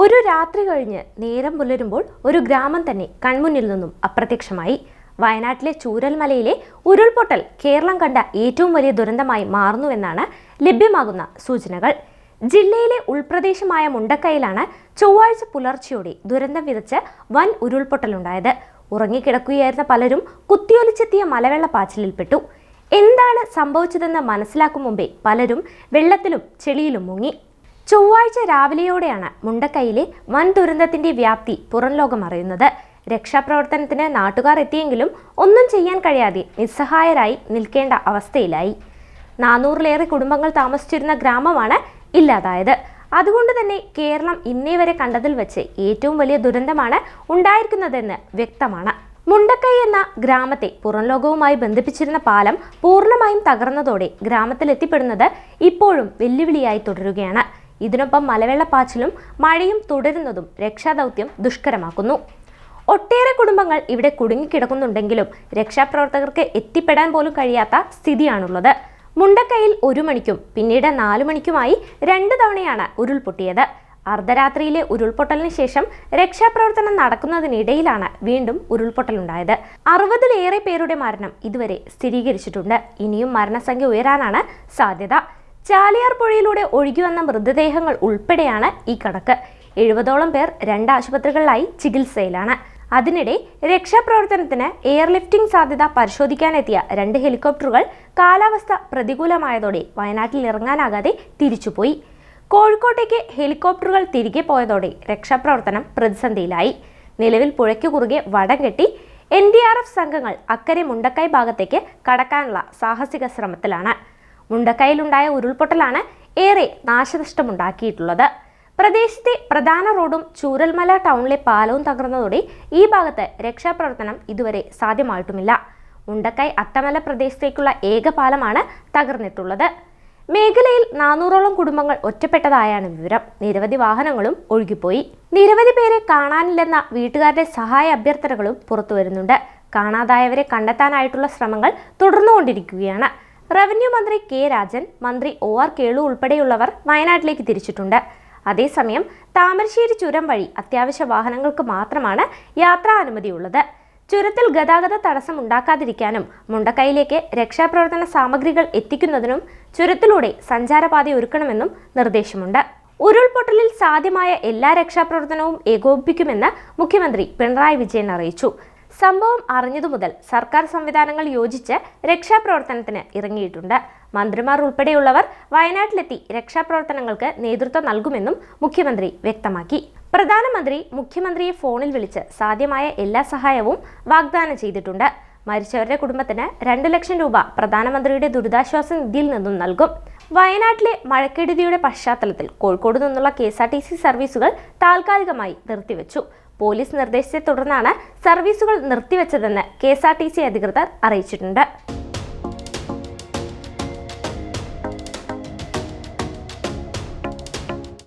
ഒരു രാത്രി കഴിഞ്ഞ് നേരം പുലരുമ്പോൾ ഒരു ഗ്രാമം തന്നെ കൺമുന്നിൽ നിന്നും അപ്രത്യക്ഷമായി. വയനാട്ടിലെ ചൂരൽമലയിലെ ഉരുൾപൊട്ടൽ കേരളം കണ്ട ഏറ്റവും വലിയ ദുരന്തമായി മാറുന്നുവെന്നാണ് ലഭ്യമാകുന്ന സൂചനകൾ. ജില്ലയിലെ ഉൾപ്രദേശമായ മുണ്ടക്കയിലാണ് ചൊവ്വാഴ്ച പുലർച്ചെയോടെ ദുരന്തം വിതച്ച് വൻ ഉരുൾപൊട്ടലുണ്ടായത്. ഉറങ്ങിക്കിടക്കുകയായിരുന്ന പലരും കുത്തിയൊലിച്ചെത്തിയ മലവെള്ളപ്പാച്ചിലിൽപ്പെട്ടു. എന്താണ് സംഭവിച്ചതെന്ന് മനസ്സിലാക്കും മുമ്പേ പലരും വെള്ളത്തിലും ചെളിയിലും മുങ്ങി. ചൊവ്വാഴ്ച രാവിലെയോടെയാണ് മുണ്ടക്കൈയിലെ വൻ ദുരന്തത്തിന്റെ വ്യാപ്തി പുറം ലോകം അറിയുന്നത്. രക്ഷാപ്രവർത്തനത്തിന് നാട്ടുകാർ എത്തിയെങ്കിലും ഒന്നും ചെയ്യാൻ കഴിയാതെ നിസ്സഹായരായി നിൽക്കേണ്ട അവസ്ഥയിലായി. നാനൂറിലേറെ കുടുംബങ്ങൾ താമസിച്ചിരുന്ന ഗ്രാമമാണ് ഇല്ലാതായത്. അതുകൊണ്ട് തന്നെ കേരളം ഇന്നേ വരെ കണ്ടതിൽ വെച്ച് ഏറ്റവും വലിയ ദുരന്തമാണ് ഉണ്ടായിരിക്കുന്നതെന്ന് വ്യക്തമാണ്. മുണ്ടക്കൈ എന്ന ഗ്രാമത്തെ പുറം ലോകവുമായി ബന്ധിപ്പിച്ചിരുന്ന പാലം പൂർണമായും തകർന്നതോടെ ഗ്രാമത്തിൽ എത്തിപ്പെടുന്നത് ഇപ്പോഴും വെല്ലുവിളിയായി തുടരുകയാണ്. ഇതിനൊപ്പം മലവെള്ളപ്പാച്ചിലും മഴയും തുടരുന്നതും രക്ഷാദൗത്യം ദുഷ്കരമാക്കുന്നു. ഒട്ടേറെ കുടുംബങ്ങൾ ഇവിടെ കുടുങ്ങിക്കിടക്കുന്നുണ്ടെങ്കിലും രക്ഷാപ്രവർത്തകർക്ക് എത്തിപ്പെടാൻ പോലും കഴിയാത്ത സ്ഥിതിയാണുള്ളത്. മുണ്ടക്കയിൽ ഒരു മണിക്കും പിന്നീട് നാലു മണിക്കുമായി രണ്ട് തവണയാണ് ഉരുൾപൊട്ടിയത്. അർദ്ധരാത്രിയിലെ ഉരുൾപൊട്ടലിന് ശേഷം രക്ഷാപ്രവർത്തനം നടക്കുന്നതിനിടയിലാണ് വീണ്ടും ഉരുൾപൊട്ടലുണ്ടായത്. അറുപതിലേറെ പേരുടെ മരണം ഇതുവരെ സ്ഥിരീകരിച്ചിട്ടുണ്ട്. ഇനിയും മരണസംഖ്യ ഉയരാനാണ് സാധ്യത. ചാലിയാർ പുഴയിലൂടെ ഒഴുകി വന്ന മൃതദേഹങ്ങൾ ഉൾപ്പെടെയാണ് ഈ കണക്ക്. എഴുപതോളം പേർ രണ്ട് ആശുപത്രികളിലായി ചികിത്സയിലാണ്. അതിനിടെ രക്ഷാപ്രവർത്തനത്തിന് എയർലിഫ്റ്റിംഗ് സാധ്യത പരിശോധിക്കാനെത്തിയ രണ്ട് ഹെലികോപ്റ്ററുകൾ കാലാവസ്ഥ പ്രതികൂലമായതോടെ വയനാട്ടിൽ ഇറങ്ങാനാകാതെ തിരിച്ചുപോയി. കോഴിക്കോട്ടേക്ക് ഹെലികോപ്റ്ററുകൾ തിരികെ പോയതോടെ രക്ഷാപ്രവർത്തനം പ്രതിസന്ധിയിലായി. നിലവിൽ പുഴയ്ക്ക് കുറുകെ വടം കെട്ടി എൻ ഡി ആർ എഫ് സംഘങ്ങൾ അക്കരെ മുണ്ടക്കൈ ഭാഗത്തേക്ക് കടക്കാനുള്ള സാഹസിക ശ്രമത്തിലാണ്. മുണ്ടക്കൈയിലുണ്ടായ ഉരുൾപൊട്ടലാണ് ഏറെ നാശനഷ്ടമുണ്ടാക്കിയിട്ടുള്ളത്. പ്രദേശത്തെ പ്രധാന റോഡും ചൂരൽമല ടൗണിലെ പാലവും തകർന്നതോടെ ഈ ഭാഗത്ത് രക്ഷാപ്രവർത്തനം ഇതുവരെ സാധ്യമായിട്ടുമില്ല. മുണ്ടക്കൈ അട്ടമല പ്രദേശത്തേക്കുള്ള ഏക പാലമാണ് തകർന്നിട്ടുള്ളത്. മേഖലയിൽ നാനൂറോളം കുടുംബങ്ങൾ ഒറ്റപ്പെട്ടതായാണ് വിവരം. നിരവധി വാഹനങ്ങളും ഒഴുകിപ്പോയി. നിരവധി പേരെ കാണാനില്ലെന്ന വീട്ടുകാരുടെ സഹായ അഭ്യർത്ഥനകളും പുറത്തു വരുന്നുണ്ട് കാണാതായവരെ കണ്ടെത്താനായിട്ടുള്ള ശ്രമങ്ങൾ തുടർന്നുകൊണ്ടിരിക്കുകയാണ്. റവന്യൂ മന്ത്രി കെ രാജൻ മന്ത്രി ഒ ആർ കേളു ഉൾപ്പെടെയുള്ളവർ വയനാട്ടിലേക്ക് തിരിച്ചിട്ടുണ്ട്. അതേസമയം താമരശ്ശേരി ചുരം വഴി അത്യാവശ്യ വാഹനങ്ങൾക്ക് മാത്രമാണ് യാത്രാ അനുമതിയുള്ളത്. ചുരത്തിൽ ഗതാഗത തടസ്സം ഉണ്ടാക്കാതിരിക്കാനും മുണ്ടക്കൈയിലേക്ക് രക്ഷാപ്രവർത്തന സാമഗ്രികൾ എത്തിക്കുന്നതിനും ചുരത്തിലൂടെ സഞ്ചാരപാത ഒരുക്കണമെന്നും നിർദ്ദേശമുണ്ട്. ഉരുൾപൊട്ടലിൽ സാധ്യമായ എല്ലാ രക്ഷാപ്രവർത്തനവും ഏകോപിപ്പിക്കുമെന്ന് മുഖ്യമന്ത്രി പിണറായി വിജയൻ അറിയിച്ചു. സംഭവം അറിഞ്ഞതു മുതൽ സർക്കാർ സംവിധാനങ്ങൾ യോജിച്ച് രക്ഷാപ്രവർത്തനത്തിന് ഇറങ്ങിയിട്ടുണ്ട്. മന്ത്രിമാർ ഉൾപ്പെടെയുള്ളവർ വയനാട്ടിലെത്തി രക്ഷാപ്രവർത്തനങ്ങൾക്ക് നേതൃത്വം നൽകുമെന്നും മുഖ്യമന്ത്രി വ്യക്തമാക്കി. പ്രധാനമന്ത്രി മുഖ്യമന്ത്രിയെ ഫോണിൽ വിളിച്ച് സാധ്യമായ എല്ലാ സഹായവും വാഗ്ദാനം ചെയ്തിട്ടുണ്ട്. മരിച്ചവരുടെ കുടുംബത്തിന് രണ്ട് ലക്ഷം രൂപ പ്രധാനമന്ത്രിയുടെ ദുരിതാശ്വാസ നിധിയിൽ നിന്നും നൽകും. വയനാട്ടിലെ മഴക്കെടുതിയുടെ പശ്ചാത്തലത്തിൽ കോഴിക്കോട് നിന്നുള്ള കെ സർവീസുകൾ താൽക്കാലികമായി നിർത്തിവെച്ചു. പോലീസ് നിർദ്ദേശത്തെ തുടർന്നാണ് സർവീസുകൾ നിർത്തിവെച്ചതെന്ന് കെ അധികൃതർ അറിയിച്ചിട്ടുണ്ട്.